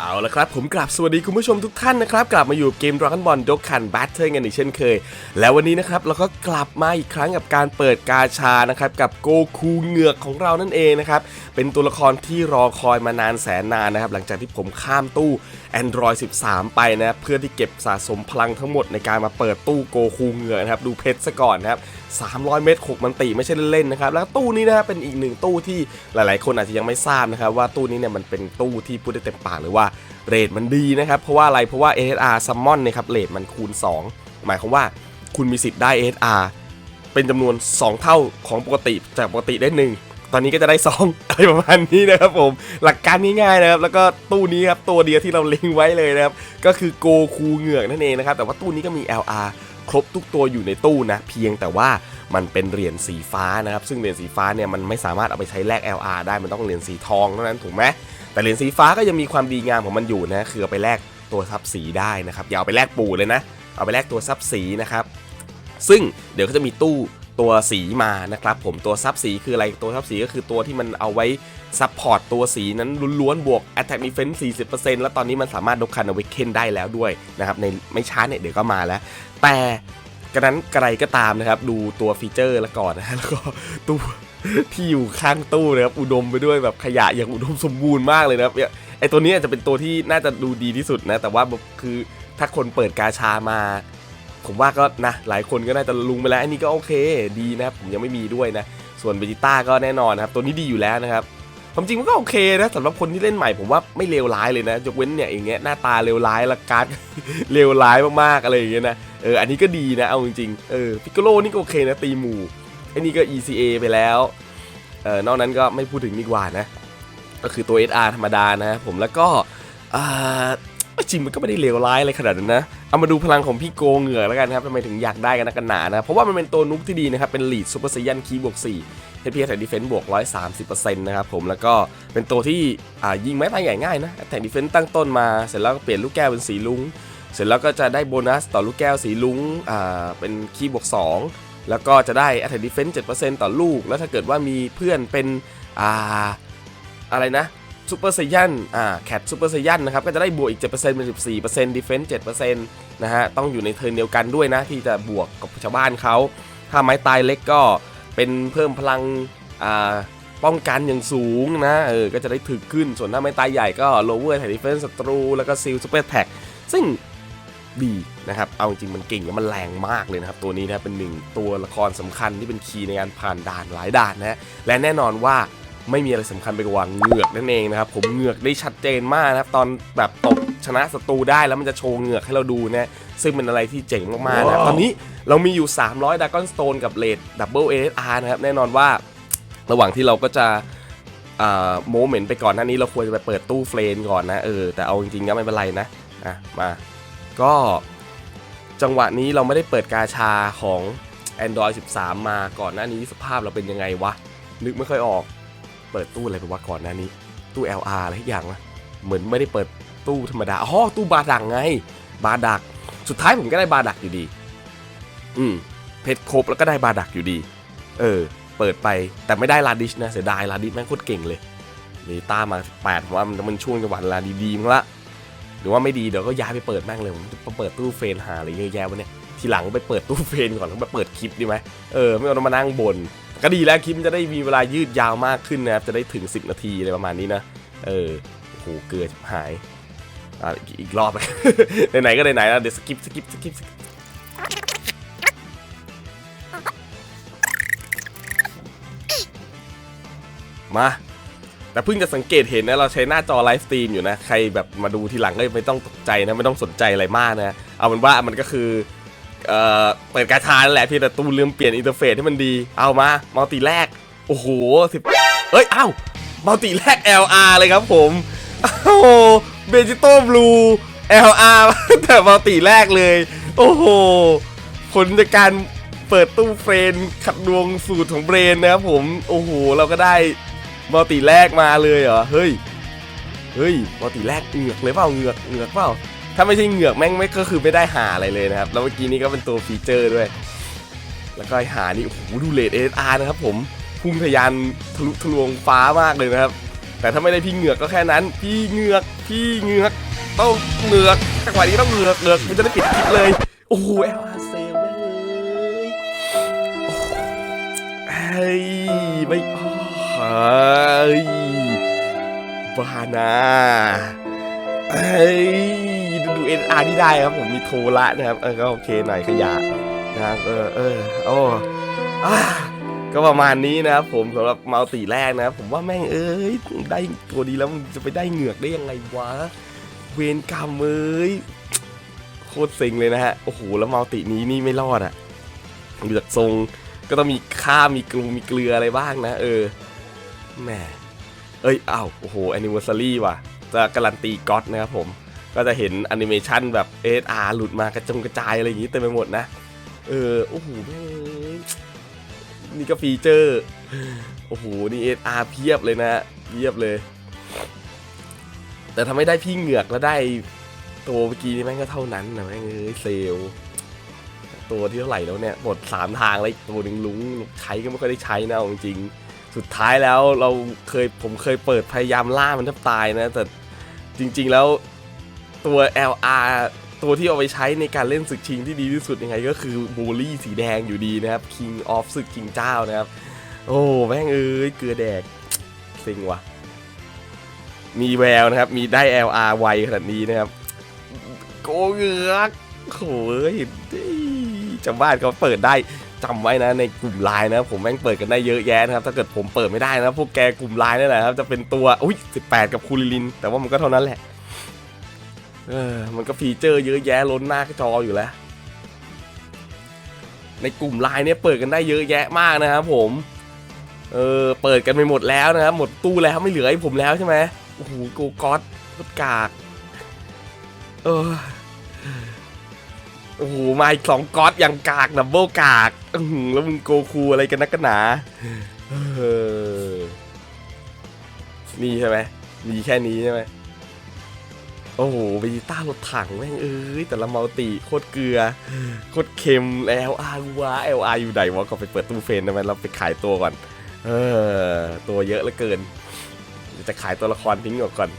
เอาละครับ ผมกลับสวัสดีคุณผู้ชมทุกท่านนะครับ กลับมาอยู่เกม Dragon Ball Dokkan Battle กันอีกเช่นเคย แล้ววันนี้นะครับ เราก็กลับมาอีกครั้งกับการเปิดกาชานะครับ กับโกคูเหงือกของเรานั่นเองนะครับ เป็นตัวละครที่รอคอยมานานแสนนานนะครับ หลังจากที่ผมข้ามตู้ Android 13 ไปนะเพื่อที่เก็บสะสมพลังทั้งหมดในการมาเปิดตู้โกคูเหงือกนะครับดูเพชรซะก่อนนะครับ 300 เมตร6มันติไม่ใช่เล่นๆนะครับแล้วตู้นี้นะครับเป็นอีกหนึ่งตู้ที่หลายๆ คนอาจจะยังไม่ทราบนะครับว่าตู้นี้เนี่ยมันเป็นตู้ที่พูดได้เต็มปากเลยว่าเรทมันดีนะครับเพราะว่าอะไรเพราะว่า ASR Summon เนี่ยครับเรทมันคูณ 2 หมายความว่าคุณมีสิทธิ์ได้ ASR เป็นจำนวน 2 เท่าของปกติจากปกติได้หนึ่ง ตอนนี้ก็จะได้2อะไรประมาณนี้นะครับผม หลักการง่ายๆนะครับ แล้วก็ตู้นี้ครับตัวเดียวที่เราลิงไว้เลยนะครับ ก็คือโกคูเหงือกนั่นเองนะครับ แต่ว่าตู้นี้ก็มี LR ครบทุกตัวอยู่ในตู้นะ เพียงแต่ว่ามันเป็นเหรียญสีฟ้านะครับ ซึ่งเหรียญสีฟ้าเนี่ยมันไม่สามารถเอาไปใช้แลก LR ได้ มันต้องเหรียญสีทองเท่านั้นถูกไหมแต่เหรียญสีฟ้าก็ยังมีความดีงามของมันอยู่นะ คือเอาไปแลกตัวซับสีได้นะครับ อย่าเอาไปแลกปูเลยนะ เอาไปแลกตัวซับสีนะครับ ซึ่งเดี๋ยวก็จะมีตู้ ตัวสีมานะครับผมตัวซับสีคืออะไรตัวซับสีก็คือตัวที่มันเอาไว้ซับพอร์ตตัวสีนั้นล้วนๆบวก Attack Defense 40%แล้วตอนนี้มันสามารถดกคันอาไว้เคนได้แล้วด้วยนะครับในไม่ช้าเนี่ยเดี๋ยวก็มาแล้ว แต่กระนั้นกระไรก็ตามนะครับดูตัวฟีเจอร์ล้วก่อนนะแล้วก็ตู้ที่อยู่ข้างตู้นะครับอุดมไปด้วยแบบขยะอย่างอุดมสมบูรณ์มากเลยนะครับไอตัวนี้อาจจะเป็นตัวที่น่าจะดูดีที่สุดนะแต่ว่าคือถ้าคนเปิดกาชามา ผมว่าก็นะหลายคนก็น่าจะลุงไปแล้วอันนี้ก็โอเคดีนะครับผมยังไม่มีด้วยนะ ส่วนเบจิต้าก็แน่นอนนะครับตัวนี้ดีอยู่แล้วนะครับความจริงมันก็โอเคนะสำหรับคนที่เล่นใหม่ผมว่าไม่เลวร้ายเลยนะยกเว้นเนี่ยอย่างเงี้ยหน้าตาเลวร้ายละการ์ดเลวร้ายมากๆอะไรอย่างเงี้ยนะเอออันนี้ก็ดีนะเอาจริงๆเออพิกโลนี่ก็โอเคนะตีหมู่อ้นี่ก็ ECA ไปแล้วเออนอกนั้นก็ไม่พูดถึงดีกว่านะ ก็คือตัว SR ธรรมดานะครับผมแล้วก็อ่า จริงมันก็ไม่ได้เลวร้ายอะไรขนาดนั้นนะ เอามาดูพลังของพี่โกเหงื่อแล้วกันครับทำไมถึงอยากได้กันนักกันหนานะ เพราะว่ามันเป็นตัวนุกที่ดีนะครับ เป็นลีดซูเปอร์ไซยันคีบวก4 HPS แท็กดีเฟนซ์บวก130%นต์นะครับผมแล้วก็เป็นตัวที่อ่ายิงไม้ตายใหญ่ง่ายนะแท็กดีเฟนซ์ตั้งต้นมาเสร็จแล้วก็เปลี่ยนลูกแก้วเป็นสีลุงเสร็จแล้วก็จะได้โบนัสต่อลูกแก้วสีลุงอ่าเป็นคีบวก2แล้วก็จะได้ Attack Defense 7%ต่อลูก แล้วถ้าเกิดว่ามีเพื่อนเป็น อ่า อะไรนะ ซูเปอร์ไซยันอ่าแคทซูเปอร์ไซยันนะครับก็จะได้บวกอีก 7%เป็น 14% Defense 7%นะฮะต้องอยู่ในเทิร์นเดียวกันด้วยนะ ที่จะบวกกับชาวบ้านเขา ถ้าไม้ตายเล็กก็เป็นเพิ่มพลังอ่าป้องกันอย่างสูงนะเออก็จะได้ถึกขึ้นส่วนถ้าไม้ตายใหญ่ก็ lower attack defense ศัตรู แล้วก็ seal super attack ซึ่งดีนะครับ เอาจริงมันเก่งและมันแรงมากเลยนะครับ ตัวนี้นะเป็นหนึ่งตัวละครสำคัญที่เป็นคีย์ในการผ่านด่านหลายด่านนะฮะและแน่นอนว่า ไม่มีอะไรสำคัญไปกว่าเหงือกนั่นเองนะครับผมเหงือกได้ชัดเจนมากนะครับตอนแบบตบชนะศัตรูได้แล้วมันจะโชว์เหงือกให้เราดูนะซึ่งเป็นอะไรที่เจ๋งมากๆนะครับตอนนี้เรามีอยู่ 300 d ากอนสโตนกับเลดดับเบิลเอสอาร์นะครับแน่นอนว่าระหว่างที่เราก็จะโมเมนต์ไปก่อนหน้านี้เราควรจะไปเปิดตู้เฟรนก่อนนะเออแต่เอาจริงๆก็ไม่เป็นไรนะอะมาก็จังหวะนี้เราไม่ได้เปิดกาชาของ Android 13 มาก่อนหน้านี้สภาพเราเป็นยังไงวะ นึกไม่ค่อยออก เปิดตู้อะไรไปว่าก่อนหน้านี้ ตู้ LR อะไรทุกอย่างวะเหมือนไม่ได้เปิดตู้ธรรมดาอ๋อตู้บาดักไง บาดัก สุดท้ายผมก็ได้บาดักอยู่ดี อืมเพชรครบแล้วก็ได้บาดักอยู่ดี เออ เปิดไปแต่ไม่ได้ลาดิชนะเสียดายลาดิชแม่งโคตรเก่งเลยเบต้ามา8ผมว่ามันมันช่วงจังหวะลาดีๆมั้งละหรือว่าไม่ดีเดี๋ยวก็ย้ายไปเปิดแม่งเลยผมจะไปเปิดตู้เฟนหาอะไรเยอะแยะวะเนี่ยทีหลังไปเปิดตู้เฟนก่อนแล้วมาเปิดคลิปดีไหมเออไม่ต้องมานั่งบน ก็ดีแล้วคลิปมันจะได้มีเวลายืดยาวมากขึ้นนะครับ จะได้ถึง 10 นาทีอะไรประมาณนี้นะ เออโอ้โหเกิดหายอะอีกรอบไหนๆก็ไหนๆแล้วเดี๋ยวสกิปสกิปสกิปมา แต่เพิ่งจะสังเกตเห็นนะ เราใช้หน้าจอไลฟ์สตรีมอยู่นะ ใครแบบมาดูทีหลังก็ไม่ต้องตกใจนะ ไม่ต้องสนใจอะไรมากนะ เอาเป็นว่ามันก็คือ เอ่อเปิดกาชานั่นแหละเพียงแต่ตูลืมเปลี่ยนอินเทอร์เฟซให้มันดี เอามามัลติแรก โอ้โหสิบเอ้ยอ้าวมัลติแรก LR เลยครับผมโอ้โหเบจิโต้บลู LR แต่มัลติแรกเลย โอ้โหผลจากการเปิดตู้เฟรนขัดดวงสูตรของเบรนนะครับผมโอ้โหเราก็ได้มัลติแรกมาเลยเหรอเฮ้ยเฮ้ยมัลติแรกเหงือกเลยเปล่าเหงือกเหงือกเปล่า ถ้าไม่ใช่เหงือกแม่งไม่ก็คือไม่ได้หาอะไรเลยนะครับ แล้วเมื่อกี้นี้ก็เป็นตัวฟีเจอร์ด้วย แล้วก็หานี่โอ้โหดูเลดเอสอาร์นะครับผมพุ่งทะยานทะลุทะลวงฟ้ามากเลยนะครับ แต่ถ้าไม่ได้พี่เหงือกก็แค่นั้น พี่เหงือกพี่เหงือกต้องเหงือกจังหวะนี้ต้องเหงือกเหงือกมันจะได้ปิดคลิปเลยโอ้โหเอลอาร์เซลแม่เลยเฮ้ยไม่อ้อเฮ้ยบ้านะเฮ้ย เอ็นอาร์ที่ได้ครับผมมีโทระนะครับเออก็โอเคหน่อยขยะนะครับเออเออโอ้อก็ประมาณนี้นะครับผมสำหรับมัลติแรกนะครับผมว่าแม่งเอ้ยได้ตัวดีแล้วมันจะไปได้เหงือกได้ยังไงวะเวรกรรมเอ้ยโคตรเซ็งเลยนะฮะโอ้โหแล้วมัลตินี้นี่ไม่รอดอะ่ะเหงือกทรงก็ต้องมีข้ามีกลูมีเกลืออะไรบ้างนะ เออแหมเอ้ยอ้าวโอ้โหแอนนิเวอร์ซารีว่ะจะการันตีก็อตนะครับผม ก็จะเห็นแอนิเมชันแบบเอสอาร์หลุดมากระจงกระจายอะไรอย่างงี้เต็มไปหมดนะ เออโอ้โหนี่ก็ฟีเจอร์โอ้โหนี่เออาเพียบเลยนะเพียบเลย แต่ถ้าไม่ได้พี่เหงือกแล้วได้ตัวเมื่อกี้นี่แม่งก็เท่านั้นนะแม่งเอ้ยเซลตัวที่เท่าไหร่แล้วเนี่ยหมดสามทางเลยตัวหนึ่งลุงใช้ก็ไม่ค่อยได้ใช้นะเอาจริงสุดท้ายแล้วเราเคยผมเคยเปิดพยายามล่ามันแทบตายนะ แต่จริง ๆ แล้ว ตัว LR ตัวที่เอาไปใช้ในการเล่นศึกชิงที่ดีที่สุดยังไงก็คือบูลลี่สีแดงอยู่ดีนะครับ King of ศึกชิงเจ้านะครับ โอ้แม่งเอ้ยเกลือแดกเซ็งวะมีแววนะครับ มีได้ LR ไวขนาดนี้นะครับ โกเงือกโอ้ยจำบ้านเขาเปิดได้จำไว้นะในกลุ่มไลน์นะผมแม่งเปิดกันได้เยอะแยะนะครับ ถ้าเกิดผมเปิดไม่ได้นะพวกแกกลุ่มไลน์นั่นแหละครับจะเป็นตัวอุ้ย18 กับคูลิลิน แต่ว่ามันก็เท่านั้นแหละ เออ มันก็ฟีเจอร์เยอะแยะล้นหน้าจออยู่แล้ว ในกลุ่มไลน์เนี่ยเปิดกันได้เยอะแยะมากนะครับผม เออ เปิดกันไปหมดแล้วนะครับ หมดตู้แล้วไม่เหลือให้ผมแล้วใช่ไหมโอ้โหโกก๊อตรถกากเออโอ้โหมาอีกสองก๊อตอย่างกากดับเบิลกากแล้วมึงโกคูอะไรกันนักกันหนาเออนี่ใช่ไหมมีแค่นี้ใช่ไหม โอ้โหเบจิต้ารถถังแม่งเอ้ยแต่ละมัลติโคตรเกลือโคตรเค็มแล้วอาร์วะเอลอาร์อยู่ไหนวะก็ไปเปิดตู้เฟนได้ไหมเราไปขายตัวก่อน เออ ตัวเยอะเหลือเกินเดี๋ยวจะขายตัวละครทิ้งออกก่อน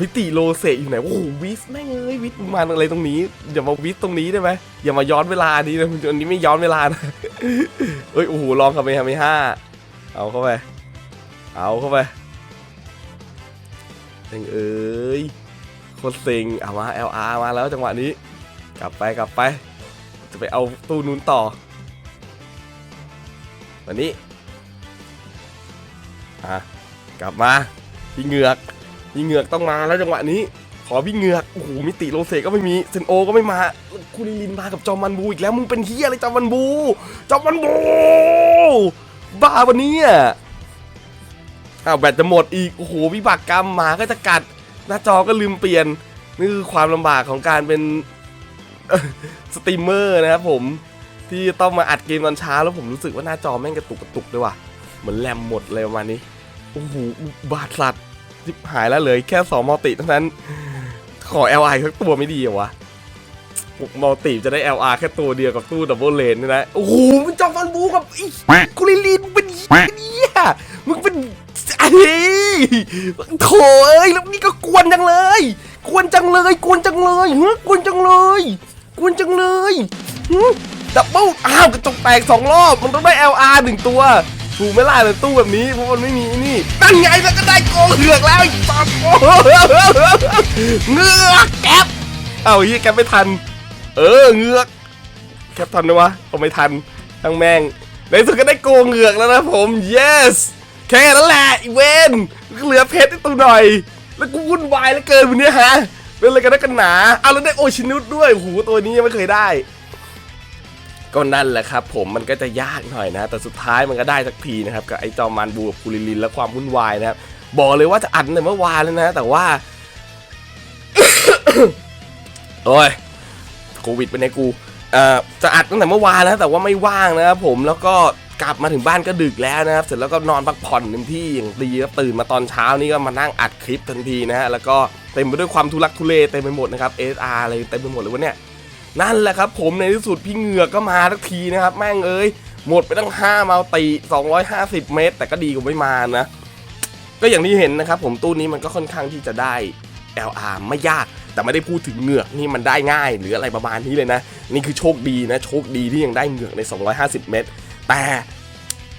วิติโลเซอยู่ไหน โอ้โหวิสแม่งเอ้ยวิสมึงมาอะไรตรงนี้ อย่ามาวิสตรงนี้ได้ไหมอย่ามาย้อนเวลานี้นะอันนี้ไม่ย้อนเวลานะเอ้ยโอ้โหลองกับไปฮาไม่ห้าเอาเข้าไป เอาเข้าไปแม่งเอ้ย คตรเซ็งเอามา LR มาแล้วจังหวะนี้ กลับไปกลับไป จะไปเอาตู้นู้นต่อ วันนี้อะกลับมาพี่เหงือกพี่เหงือกต้องมาแล้วจังหวะนี้ ขอพี่เหงือกโอ้โหมิติโลเซก็ไม่มีเซนโอก็ไม่มาคุณลินมากับจอมมันบูอีกแล้วมึงเป็นเฮียอะไรจอมมันบู จอมมันบูบ้าวันนี้อะอ้าวแบตจะหมดอีกโอ้โหวิบากกรรมหมาก็จะกัด หน้าจอก็ลืมเปลี่ยน นี่คือความลำบากของการเป็นสตรีมเมอร์นะครับผมที่ต้องมาอัดเกมตอนเช้าแล้วผมรู้สึกว่าหน้าจอแม่งกระตุกกระตุกด้วยว่ะเหมือนแรมหมดเลยประมาณนี้โอ้โหบาทสัตว์ทิบหายแล้วเลยแค่สองมัลติเท่านั้น ขอ LI สักตัวไม่ดีเหรอวะมัลติจะได้ LR แค่ตัวเดียวกับตู้ดับเบิลเลนนี่นะ โอ้โหมันจอมฟันบูกับไอ้กุลิลินมึงเป็นเหี้ยมึงเป็น ไอ้โถเอ้ยแล้วนี่ก็กวนจังเลย กวนจังเลย กวนจังเลยฮะกวนจังเลย กวนจังเลยดับเบิลอ้าวกระจกแตกสองรอบ มันต้องได้ LR หนึ่งตัวถูกไหม่ล่ะในตู้แบบนี้เพราะมันไม่มีนี่นั่นไงแล้วก็ได้โกเหือกแล้วไอ้สัตว์โอ้โหเงือกแก๊ปเอาเฮียแก๊ปไม่ทัน เออเงือกแก๊ปทันไหมวะเอาไม่ทันทั้งแม่งในสุดก็ได้โกเงือกแล้วนะผม yes แค่นั้นแหละอีเวนเหลือเพชรให้ตัวหน่อย แล้วกูวุ่นวายเหลือเกินวันนี้ฮะ เป็นอะไรกันนักกันหนาเอาแล้วได้โอชินุสด้วยโอ้โหตัวนี้ยังไม่เคยได้ ก็นั่นแหละครับ ผมมันก็จะยากหน่อยนะ แต่สุดท้ายมันก็ได้สักทีนะครับกับไอ้จอมันบูกับคูลิลินและความวุ่นวายนะครับบอกเลยว่าจะอัดในเมื่อวานแล้วนะ แต่ว่าโอ้ยโควิดเป็นไงกูเอ่อจะอัดตั้งแต่เมื่อวานแล้วแต่ว่าไม่ว่างนะครับผมแล้วก็ กลับมาถึงบ้านก็ดึกแล้วนะครับ เสร็จแล้วก็นอนพักผ่อนเต็มที่อย่างดีครับตื่นมาตอนเช้านี่ก็มานั่งอัดคลิปทันทีนะฮะแล้วก็เต็มไปด้วยความทุลักทุเลเต็มไปหมดนะครับ SR อะไรเต็มไปหมดเลยวะเนี่ยนั่นแหละครับผมในที่สุดพี่เหงือกก็มาทักทีนะครับแม่งเอ้ยหมดไปตั้ง5มัลติ250 เมตร แต่ก็ดีกว่าไม่มานะ ก็อย่างที่เห็นนะครับผมตู้นี้มันก็ค่อนข้างที่จะได้ LR ไม่ยากแต่ไม่ได้พูดถึงเหงือกนี่มันได้ง่าย หรืออะไรประมาณนี้เลยนะ นี่คือโชคดีนะ โชคดีที่ยังได้เหงือกใน 250 เมตร แต่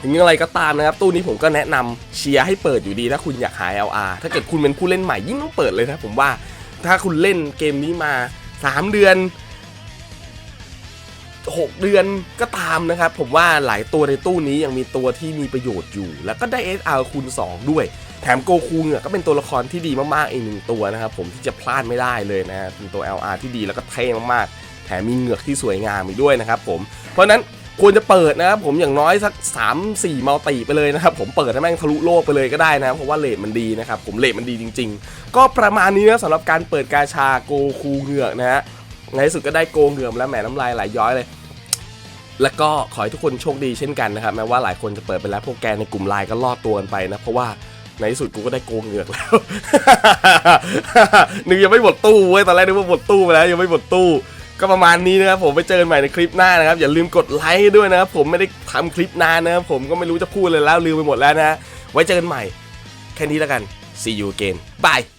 ถึงอะไรก็ตามนะครับ ตู้นี้ผมก็แนะนำเชียร์ให้เปิดอยู่ดีถ้าคุณอยากหา LR ถ้าเกิดคุณเป็นผู้เล่นใหม่ยิ่งต้องเปิดเลยนะผมว่าถ้าคุณเล่นเกมนี้มา 3 เดือน 6 เดือนก็ตามนะครับ ผมว่าหลายตัวในตู้นี้ยังมีตัวที่มีประโยชน์อยู่ แล้วก็ได้ SR คูณ 2 ด้วย แถมโกคูเนี่ยก็เป็นตัวละครที่ดีมากๆอีกหนึ่งตัวนะครับ ผมที่จะพลาดไม่ได้เลยนะฮะเป็นตัว LR ที่ดีแล้วก็เท่มากๆ แถมมีเหงือกที่สวยงามอีกด้วยนะครับผมเพราะนั้น ควรจะเปิดนะครับผมอย่างน้อยสัก 3 4มัลติไปเลยนะครับผมเปิดให้แม่งทะลุโลกไปเลยก็ได้นะเพราะว่าเลทมันดีนะครับผมเลทมันดีจริง ๆ ก็ประมาณนี้นะสำหรับการเปิดกาชาโกคูเหงือกนะฮะในที่สุดก็ได้โกเหงือกแล้วแหมน้ำลายไหลย้อยเลยแล้วก็ขอให้ทุกคนโชคดีเช่นกันนะครับแม้ว่าหลายคนจะเปิดไปแล้วพวกแกในกลุ่มไลน์ก็รอดตัวกันไปนะเพราะว่าในที่สุดกูก็ได้โกงเหงือกแล้วนึกยังไม่หมดตู้เว้ยตอนแรกนึกว่าหมดตู้ไปแล้วยังไม่หมดตู้ ก็ประมาณนี้นะครับผมไปเจอกันใหม่ในคลิปหน้านะครับ อย่าลืมกดไลค์ด้วยนะครับผมไม่ได้ทำคลิปนานนะครับผมก็ไม่รู้จะพูดเลยแล้วลืมไปหมดแล้วนะ ไว้เจอกันใหม่ แค่นี้แล้วกัน see you again bye